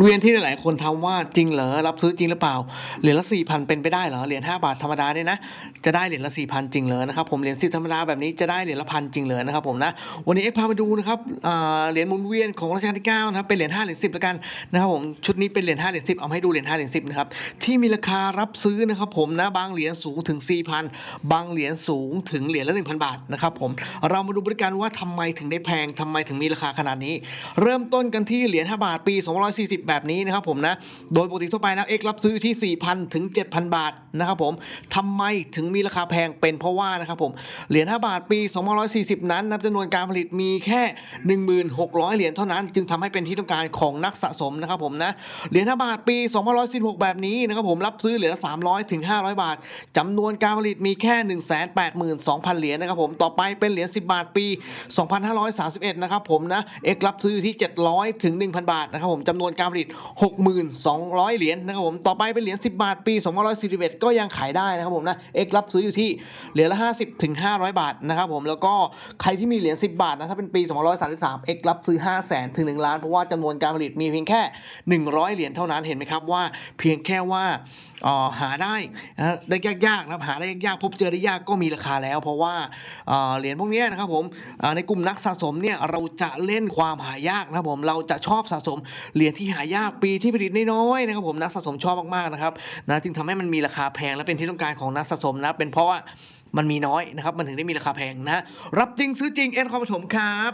เวียนที่หลาย ๆ คนทำว่าจริงเหรอรับซื้อจริงหรือเปล่า เหรียญละสี่พันเป็นไปได้เหรอ เหรียญห้าบาทธรรมดาเนี่ยนะ จะได้เหรียญละสี่พันจริงเหรอนะครับผม เหรียญสิบธรรมดาแบบนี้จะได้เหรียญละพันจริงเหรอนะครับผมนะ วันนี้เอ็กซ์พามาดูนะครับอ่าเหรียญหมุนเวียนของรัชกาลที่เก้านะครับ เป็นเหรียญห้าเหรียญสิบแล้วกันนะครับผม ชุดนี้เป็นเหรียญห้าเหรียญสิบเอาให้ดูเหรียญห้าเหรียญสิบนะครับ ที่มีราคารับซื้อนะครับผมนะ บางเหรียญสูงถึงสี่พันบางเหรียญสูงถึงเหรียญละหนึ่งพันบาทนะครับผม เรามาดูบริการว่าทำไมถึงได้แพงทำไมถึงมีราคาขนาดนี้ เริ่มต้นกันที่เหรียญ5บาทปี240แบบนี้นะครับผมนะ โดยปกติทั่วไปแล้วเอ็กรับซื้อที่ 4,000 ถึง 7,000 บาทนะครับผมทำไมถึงมีราคาแพงเป็นเพราะว่านะครับผม เหรียญ 5 บาทปี240 นั้นนับจำนวนการผลิตมีแค่ 1,600 เหรียญเท่านั้น จึงทำให้เป็นที่ต้องการของนักสะสมนะครับผมนะ เหรียญ 5 บาทปี216 แบบนี้นะครับผมรับซื้อเหรียญละ300 ถึง 500 บาทจำนวนการผลิตมีแค่ 182,000 เหรียญนะครับผม ต่อไปเป็นเหรียญ 10 บาทปี 2531 นะครับผมนะเอ็กรับซื้อที่ 700 ถึง 1,000 บาทนะครับผมจำนวนการผลิต 6,200 เหรียญนะครับผมต่อไปเป็นเหรียญ10 บาท ปี2541 ก็ยังขายได้นะครับผมนะเอกรับซื้ออยู่ที่เหรียญละ 50ถึง500 บาทนะครับผมแล้วก็ใครที่มีเหรียญ10 บาทนะถ้าเป็นปี2533เอกรับซื้อ 5 0 0 0 0 0ถึง1ล้านเพราะว่าจำนวนการผลิตมีเพียงแค่ 100 เหรียญเท่านั้นเห็นไหมครับว่าเพียงแค่ว่า หาได้ได้ยากๆนะครับหาได้ยากๆพบเจอได้ยากก็มีราคาแล้ว เพราะว่าเหรียญพวกนี้นะครับผมในกลุ่มนักสะสมเนี่ยเราจะเล่นความหายากนะครับผมเราจะชอบสะสมเหรียญที่หายากปีที่ผลิตน้อยๆนะครับผมนักสะสมชอบมากๆนะครับนะจึงทำให้มันมีราคาแพงและเป็นที่ต้องการของนักสะสมนะเป็นเพราะว่ามันมีน้อยนะครับ มันถึงได้มีราคาแพงนะ รับจริงซื้อจริงเอ็นคอมปฐมครับ